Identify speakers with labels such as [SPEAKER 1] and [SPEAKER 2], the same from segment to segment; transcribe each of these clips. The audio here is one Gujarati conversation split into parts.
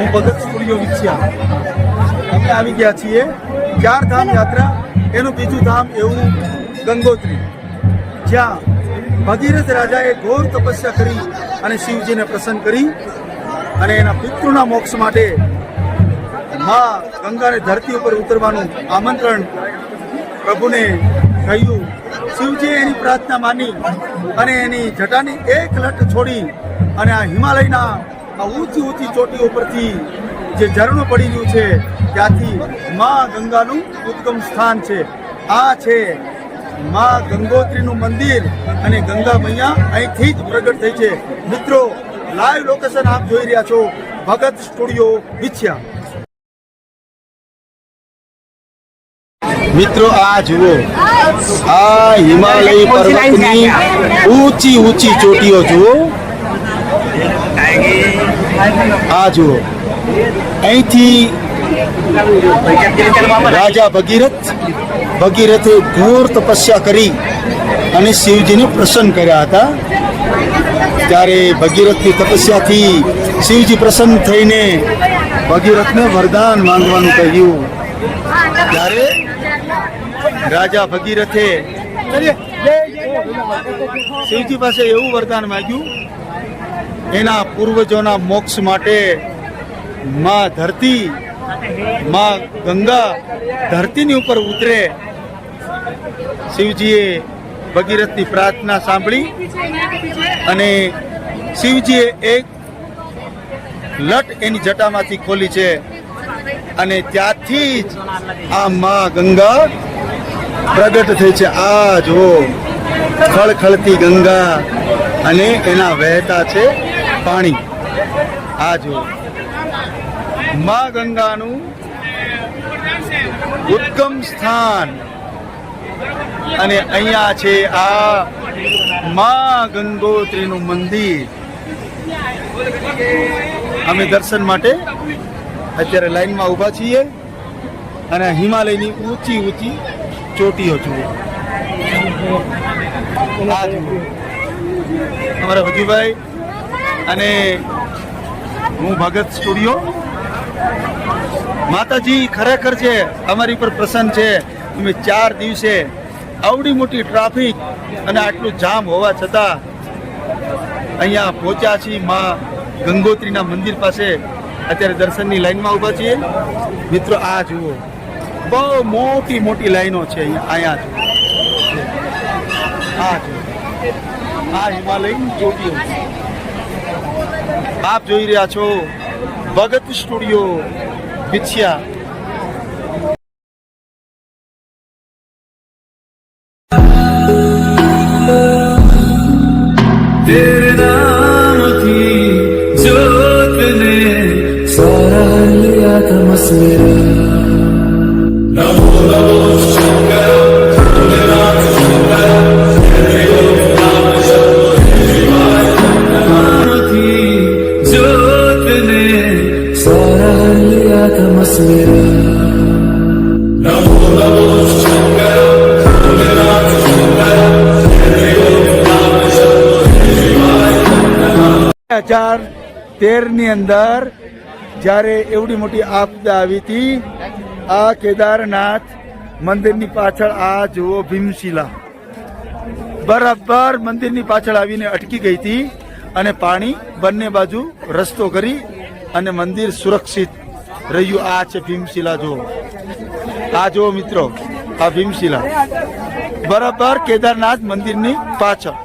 [SPEAKER 1] હું ભગત સ્ટુડિયો વિછ્યા. અમે આવી ગયા છીએ ચાર ધામ યાત્રા, એનું બીજું ધામ એવું ગંગોત્રી. જ્યાં ભગીરથ રાજાએ ઘોર તપસ્યા કરી અને શિવજીને પ્રસન્ન કરી અને એના પિતૃના મોક્ષ માટે મા ગંગાને ધરતી ઉપર ઉતરવાનું આમંત્રણ પ્રભુને કહ્યું. શિવજીએ એની પ્રાર્થના માની અને એની જટાની એક લટ છોડી અને આ હિમાલયના આ ઊંચી ઊંચી ચોટીઓ પરથી જે ઝરણું પડી રહ્યું છે, ત્યાંથી માં ગંગાનું ઉદ્ગમ સ્થાન છે. આ છે માં ગંગોત્રીનું મંદિર અને ગંગા મૈયા અહીંથી જ પ્રગટ થઈ છે. મિત્રો લાઈવ લોકેશન આપ જોઈ રહ્યા છો, ભગત સ્ટુડિયો વિછ્યા. મિત્રો, આ જુઓ, આ હિમાલય પર્વતની ઊંચી ઊંચી ચોટીઓ જુઓ. આ જુઓ. અહીંથી રાજા ભગીરથ, ભગીરથે ઘોર તપસ્યા કરી અને શિવજીને પ્રસન્ન કર્યા હતા. ત્યારે ભગીરથની તપસ્યાથી શિવજી પ્રસન્ન થઈને ભગીરથને વરદાન માંગવાનું કહ્યું. ત્યારે રાજા ભગીરથે શિવજી પાસે એવું વરદાન માંગ્યું એના પૂર્વજોના મોક્ષ માટે માં ધરતી, માં ગંગા ધરતીની ઉપર ઉતરે. શિવજીએ ભગીરથની પ્રાર્થના સાંભળી અને શિવજીએ એક લટ એની જટામાંથી ખોલી છે અને ત્યાંથી જ આ માં ગંગા પ્રગટ થઈ છે. આ જો ખળખળતી ગંગા અને એના વહેતા છે પાણી. આ જુઓ. મા ગંગાનું ઉત્તમ સ્થાન. અને અહીંયા છે આ મા ગંગોત્રીનું મંદિર. અમે દર્શન માટે અત્યારે લાઈનમાં ઊભા છીએ અને હિમાલયની ઊંચી ઊંચી ચોટીઓ જુઓ. અમારા ભજુભાઈ અને હું ભગત સ્ટુડિયો. માતાજી ખરેખર છે, અમારી પર પ્રસન્ન છે. અમે ચાર દિવસે આવડી મોટી ટ્રાફિક અને આટલું જામ હોવા છતાં અહીંયા પહોંચ્યા છીએ મા ગંગોત્રીના મંદિર પાસે. અત્યારે દર્શનની લાઈનમાં ઊભા છીએ. મિત્રો, આ જુઓ. બહુ મોટી મોટી લાઈનો છે અહીંયા અહીંયા જુઓ આ જુઓ. આ હિમાલયની ચોટીઓ છે. આપ જોઈ રહ્યા છો ભગત સ્ટુડિયો વિછિયા
[SPEAKER 2] तेरे नाम की जोत ने सारा लिया तमस मेरा नाम
[SPEAKER 1] હજાર તેરની અંદર જ્યારે એવડી મોટી આપદા આવી હતી, આ કેદારનાથ મંદિરની પાછળ આ જુઓ ભીમશિલા. બરાબર મંદિરની પાછળ આવીને અટકી ગઈ હતી અને પાણી બંને બાજુ રસ્તો કરી અને મંદિર સુરક્ષિત રહ્યું. આ છે ભીમશિલા જુઓ. આ જુઓ મિત્રો, આ ભીમશિલા. બરાબર કેદારનાથ મંદિરની પાછળ.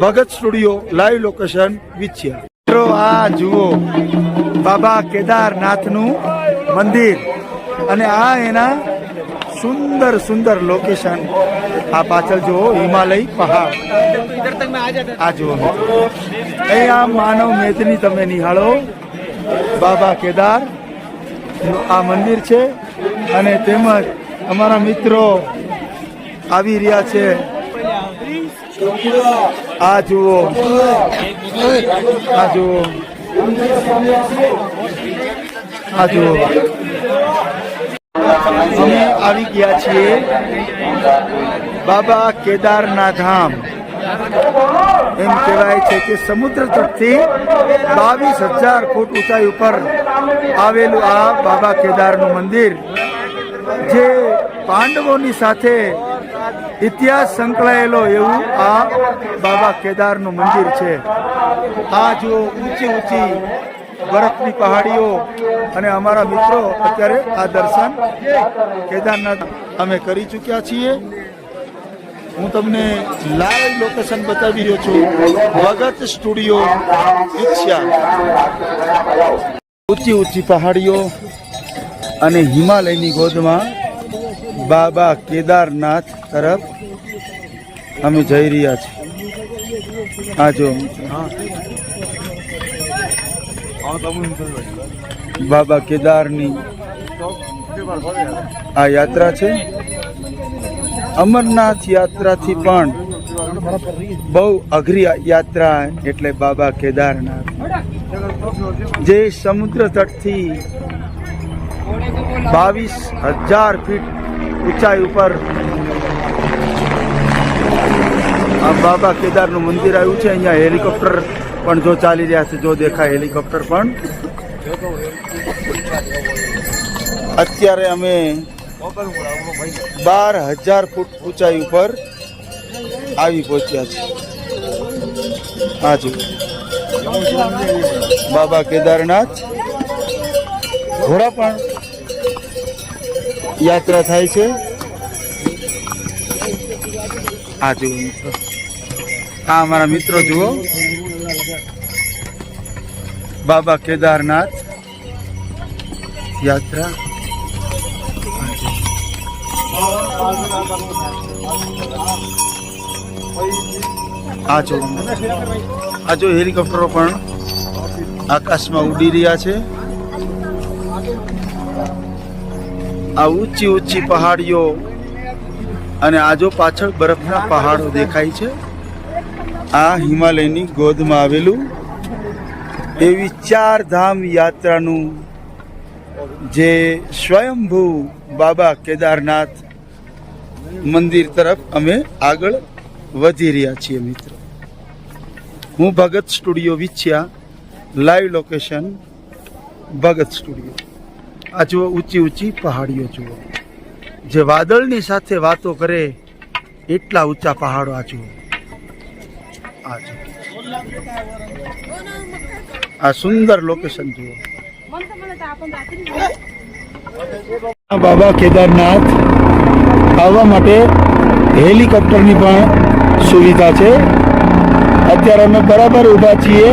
[SPEAKER 1] ભગત સ્ટુડિયો લાઈવ લોકેશન વિછ્યા. મિત્રો, આ જુઓ, બાબા કેદારનાથનું મંદિર. અને આ એના સુંદર સુંદર લોકેશન આ પાછળ જુઓ, હિમાલય પહાડ. આ જુઓ. અહીંયા માનવ મેદની તમે નિહાળો. બાબા કેદાર આ મંદિર છે. અને તેમજ અમારા મિત્રો આવી રહ્યા છે. આ જુઓ આ જુઓ આ અમે આવી ગયા છીએ બાબા કેદારના ધામ. એમ કહેવાય છે કે સમુદ્ર તટથી બાવીસ હજાર ફૂટ ઊંચાઈ ઉપર આવેલું આ બાબા કેદારનું મંદિર, જે પાંડવોની સાથે ઇતિહાસ સંકળાયેલો એવું આ બાબા કેદારનું મંદિર છે. આ જો ઊંચી ઊંચી બરફની પહાડીઓ અને અમારા મિત્રો અત્યારે આ દર્શન કેદારનાથ અમે કરી ચૂક્યા છીએ. હું તમને લાઈવ લોકેશન બતાવી રહ્યો છું. ભગત સ્ટુડિયો ઈચ્છા. ઊંચી ઊંચી પહાડીઓ અને હિમાલયની ગોદમાં બાબા કેદારનાથ તરફ અમે જઈ રહ્યા છીએ. આ જો. બાબા કેદારની આ યાત્રા છે. અમરનાથ યાત્રાથી પણ બહુ અઘરી યાત્રા એટલે બાબા કેદારનાથ. જે સમુદ્ર તટથી બાવીસ હજાર ફીટ ઊંચાઈ ઉપર બાબા કેદારનું મંદિર આવ્યું છે. અહીંયા હેલિકોપ્ટર પણ જો ચાલી રહ્યા છે, જો દેખાય હેલિકોપ્ટર પણ. અત્યારે અમે બાર હજાર ફૂટ ઊંચાઈ ઉપર આવી પહોંચ્યા છે હાજી બાબા કેદારનાથ. ઘોડા પણ યાત્રા થાય છે? આ જુઓ મિત્રો. આ અમારા મિત્રો, જુઓ. બાબા કેદારનાથ યાત્રા. આ જો આ જો હેલિકોપ્ટરો પણ આકાશમાં ઉડી રહ્યા છે. આ ઊંચી ઊંચી પહાડીઓ અને આજો પાછળ બરફના પહાડો દેખાય છે, આ હિમાલયની ગોદમાં આવેલું એવી ચાર ધામ યાત્રાનું જે સ્વયંભૂ બાબા કેદારનાથ મંદિર તરફ અમે આગળ વધી રહ્યા છીએ મિત્રો. હું ભગત સ્ટુડિયો વિછ્યા લાઈવ લોકેશન ભગત સ્ટુડિયો. આ જુઓ, ઊંચી ઊંચી પહાડીઓ જુઓ. જે વાદળની સાથે વાતો કરે, એટલા ઊંચા પહાડો આ જુઓ. આ જુઓ. આ સુંદર લોકેશન જુઓ. બાબા કેદારનાથ આવવા માટે હેલિકોપ્ટરની પણ સુવિધા છે. અત્યારે અમે બરાબર ઊભા છીએ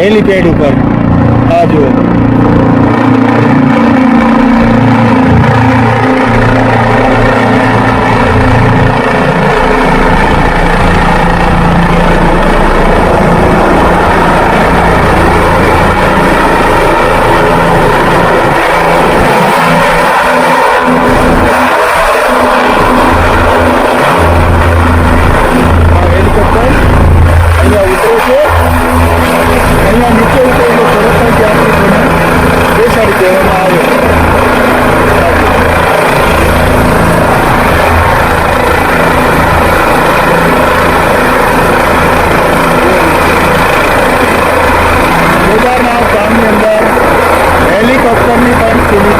[SPEAKER 1] હેલીપેડ ઉપર. આ જુઓ.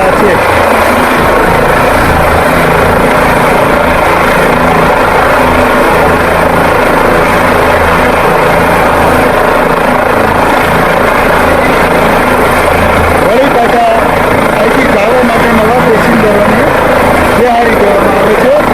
[SPEAKER 1] રહ્યા છીએ પાછા અહીંથી ગાળો માટે નવા પેસેન્જરોને તૈયારી કરવામાં આવે છે.